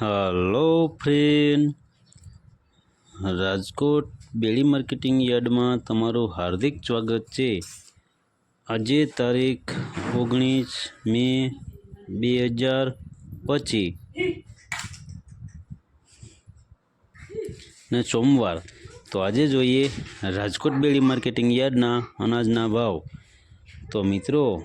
Hello friend. Rajkot Bedi marketing યાર્ડમાં તમારું હાર્દિક સ્વાગત છે. આજે તારીખ ઓગણીસ મે બે હજાર પચીસ. ને સોમવાર. તો આજે જોઈએ રાજકોટ બેડી માર્કેટિંગ યાર્ડના અનાજના ભાવ. તો મિત્રો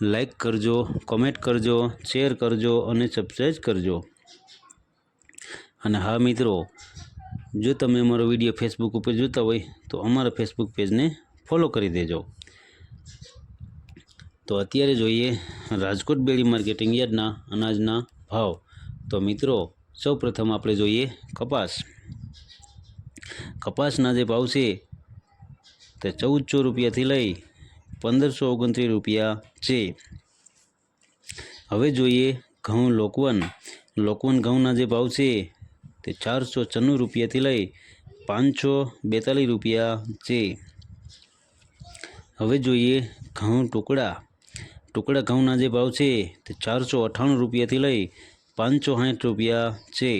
લાઈક કરજો કોમેન્ટ કરજો શેર કરજો અને સબસ્ક્રાઈબ કરજો. અને હા મિત્રો, જો તમે અમારો વીડિયો ફેસબુક ઉપર જોતા હોય, તો અમારા ફેસબુક પેજને ફોલો કરી દેજો. તો અત્યારે જોઈએ રાજકોટ બેડી માર્કેટિંગ યાર્ડના અનાજના ભાવ. તો મિત્રો સૌ પ્રથમ આપણે જોઈએ કપાસ. કપાસના જે ભાવ છે તે ચૌદસો રૂપિયાથી લઈ પંદરસો ઓગણત્રીસ રૂપિયા છે. હવે જોઈએ ઘઉં લોકવન. લોકવન ઘઉંના જે ભાવ છે તે ચારસો છન્નું રૂપિયાથી લઈ પાંચસો બેતાલીસ રૂપિયા છે. હવે જોઈએ ઘઉં ટુકડા. ટુકડા ઘઉંના જે ભાવ છે તે ચારસો અઠ્ઠાણું રૂપિયાથી લઈ પાંચસો સાઠ રૂપિયા છે.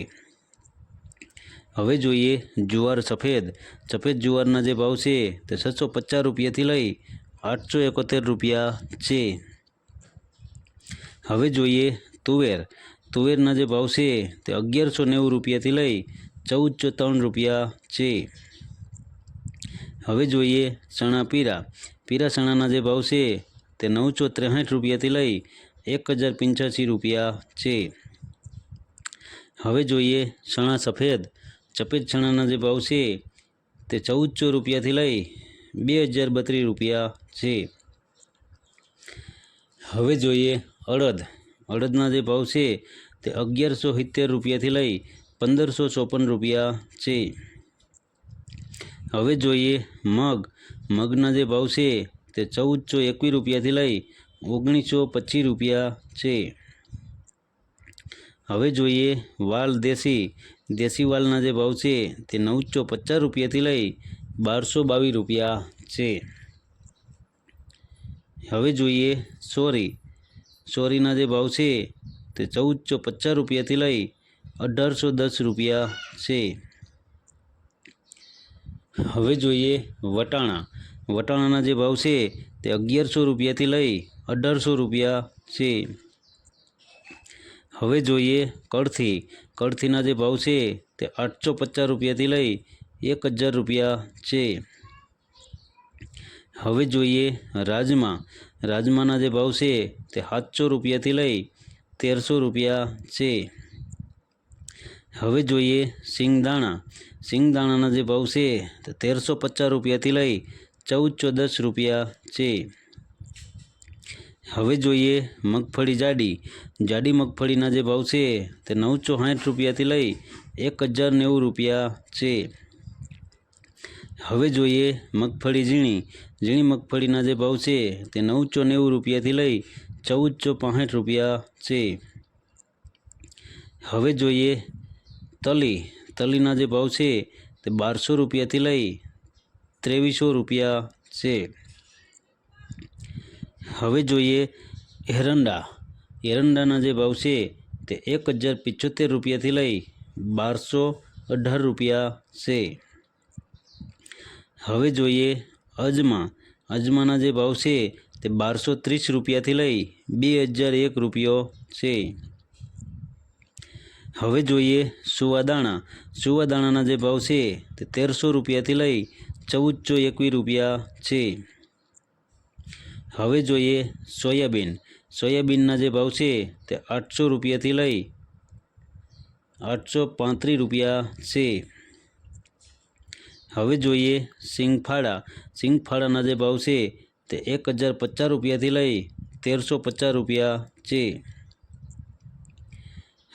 હવે જોઈએ જુવાર સફેદ. સફેદ જુવારના જે ભાવ છે તે છસો પચાસ રૂપિયાથી લઈ આઠસો એકોતેર રૂપિયા છે. હવે જોઈએ તુવેર. તુવેરના જે ભાવ છે તે અગિયારસો નેવું રૂપિયાથી લઈ ચૌદસો ત્રણ રૂપિયા છે. હવે જોઈએ ચણા પીરા. પીરા ચણાના જે ભાવ છે તે નવસો ત્રેસઠ રૂપિયાથી લઈ એક હજાર પંચ્યાસી રૂપિયા છે. હવે જોઈએ ચણા સફેદ. સફેદ ચણાના જે ભાવ છે તે ચૌદસો રૂપિયાથી લઈ બે હજાર બત્રીસ રૂપિયા છે. હવે જોઈએ અડદ. અડદના જે ભાવ છે તે અગિયારસો સિત્તેર રૂપિયાથી લઈ પંદરસો ચોપન રૂપિયા છે. હવે જોઈએ મગ. મગના જે ભાવ છે તે ચૌદસો એકવીસ રૂપિયાથી લઈ ઓગણીસો પચીસ રૂપિયા છે. હવે જોઈએ વાલ દેશી. દેશી વાલના જે ભાવ છે તે નવસો પચાસ રૂપિયાથી લઈ બારસો બાવીસ રૂપિયા છે. હવે જોઈએ, સોરી, સોરીના જે ભાવ છે તે ચૌદસો પચાસ રૂપિયાથી લઈ અઢારસો દસ રૂપિયા છે. હવે જોઈએ વટાણા. વટાણાના જે ભાવ છે તે અગિયારસો રૂપિયાથી લઈ અઢારસો રૂપિયા છે. હવે જોઈએ કળથી. કળથીના જે ભાવ છે તે આઠસો પચાસ રૂપિયાથી લઈ એક હજાર રૂપિયા છે. હવે જોઈએ રાજમા. રાજમાના જે ભાવ છે તે સાતસો રૂપિયાથી લઈ તેરસો રૂપિયા છે. હવે જોઈએ સિંગદાણા. સિંગદાણાના જે ભાવ છે તે તેરસો પચાસ રૂપિયાથી લઈ ચૌદસો દસ રૂપિયા છે. હવે જોઈએ મગફળી જાડી. જાડી મગફળીના જે ભાવ છે તે નવસો સાઠ રૂપિયાથી લઈ એક હજાર નેવું રૂપિયા છે. હવે જોઈએ મગફળી ઝીણી. ઝીણી મગફળીના જે ભાવ છે તે નવસો નેવું રૂપિયાથી લઈ ચૌદસો પાંઠ રૂપિયા છે. હવે જોઈએ તલી. તલીના જે ભાવ છે તે બારસો રૂપિયાથી લઈ ત્રેવીસો રૂપિયા છે. હવે જોઈએ એરંડા. એરંડાના જે ભાવ છે તે એક હજાર પિચોતેર રૂપિયાથી લઈ બારસો અઢાર રૂપિયા છે. હવે જોઈએ અજમા. અજમાના જે ભાવ છે તે બારસો ત્રીસ રૂપિયાથી લઈ બે હજાર એક રૂપિયો છે. હવે જોઈએ સુવાદાણા. સુવાદાણાના જે ભાવ છે તે તેરસો રૂપિયાથી લઈ ચૌદસો એકવીસ રૂપિયા છે. હવે જોઈએ સોયાબીન. સોયાબીનના જે ભાવ છે તે આઠસો રૂપિયાથી લઈ આઠસો પાંત્રીસ રૂપિયા છે. હવે જોઈએ સિંગફાળા. સિંગફાળાના જે ભાવ છે તે એક હજાર પચાસ રૂપિયાથી લઈ તેરસો પચાસ રૂપિયા છે.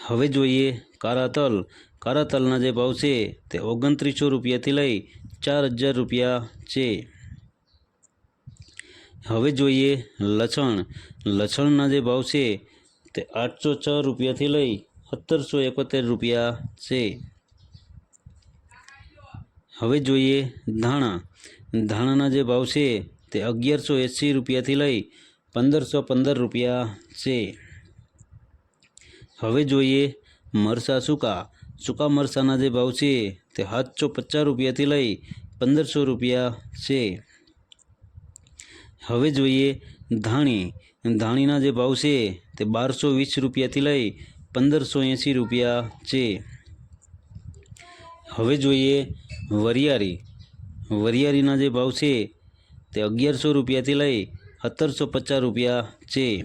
હવે જોઈએ કારાતલ. તલ કાળા તલના જે ભાવ છે તે ઓગણત્રીસો રૂપિયાથી લઈ ચાર હજાર રૂપિયા છે. હવે જોઈએ લસણ. લસણના જે ભાવ છે તે આઠસો છ રૂપિયાથી લઈ સત્તરસો એકોતેર રૂપિયા છે. હવે જોઈએ ધાણા. ધાણાના જે ભાવ છે તે અગિયારસો એંસી રૂપિયાથી લઈ પંદરસો પંદર રૂપિયા છે. હવે જોઈએ મરસા સૂકા. સૂકા મરસાના જે ભાવ છે તે સાતસો પચાસ રૂપિયાથી લઈ પંદરસો રૂપિયા છે. હવે જોઈએ ધાણી. ધાણીના જે ભાવ છે તે બારસો વીસ રૂપિયાથી લઈ પંદરસો એંસી રૂપિયા છે. હવે જોઈએ વરિયાળી વરિયાળીના જે ભાવ છે તે અગિયારસો રૂપિયાથી લઈ સત્તરસો પચાસ રૂપિયા છે.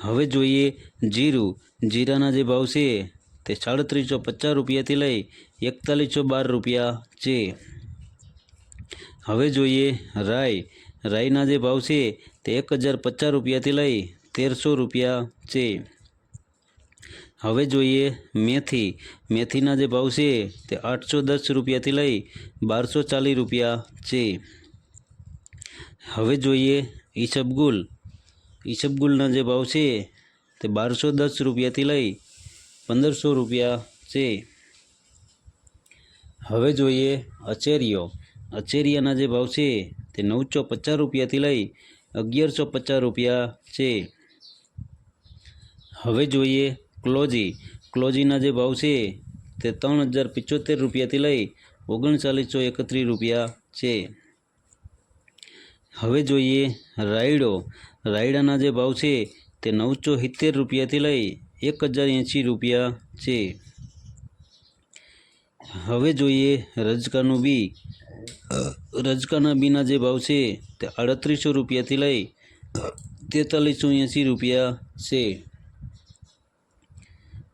હવે જોઈએ જીરું. જીરાના જે ભાવ છે તે સાડત્રીસો પચાસ રૂપિયાથી લઈ એકતાલીસો બાર રૂપિયા છે. હવે જોઈએ રાઈ. રાઈના જે ભાવ છે તે એક હજાર પચાસ રૂપિયાથી લઈ તેરસો રૂપિયા છે. હવે જોઈએ મેથી. મેથીના જે ભાવ છે તે આઠસો દસ રૂપિયાથી લઈ બારસો ચાલીસ રૂપિયા છે. હવે જોઈએ ઈસબગુલ. ઈસબગુલના જે ભાવ છે તે બારસો દસ રૂપિયાથી લઈ પંદરસો રૂપિયા છે. હવે જોઈએ અચેરીઓ. અચેરિયાના જે ભાવ છે તે નવસો પચાસ રૂપિયાથી લઈ અગિયારસો પચાસ રૂપિયા છે. હવે જોઈએ ક્લોજી. ક્લોજીના જે ભાવ છે તે ત્રણ હજાર પિચોતેર રૂપિયાથી લઈ ઓગણચાલીસો એકત્રીસ રૂપિયા છે. હવે જોઈએ રાયડો. રાયડાના જે ભાવ છે તે નવસો સિત્તેર રૂપિયાથી લઈ એક હજાર એંશી રૂપિયા છે. હવે જોઈએ રજકાનું બી. રજકાના બીના જે ભાવ છે તે આડત્રીસો રૂપિયાથી લઈ તેતાલીસો એંસી રૂપિયા છે.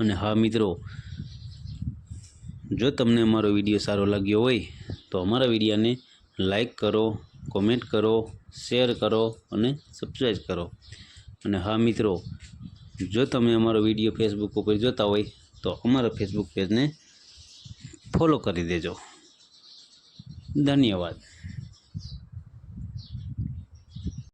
અને હા, મિત્રો, જો તમને અમારો વીડિયો સારો લાગ્યો હોય, તો અમારા વિડીયાને લાઈક કરો, કોમેન્ટ કરો, શેર કરો અને સબસ્ક્રાઈબ કરો. અને હા, મિત્રો, જો તમે અમારો વીડિયો ફેસબુક ઉપર જોતા હોય, તો અમારા ફેસબુક પેજને ફોલો કરી દેજો. ધન્યવાદ.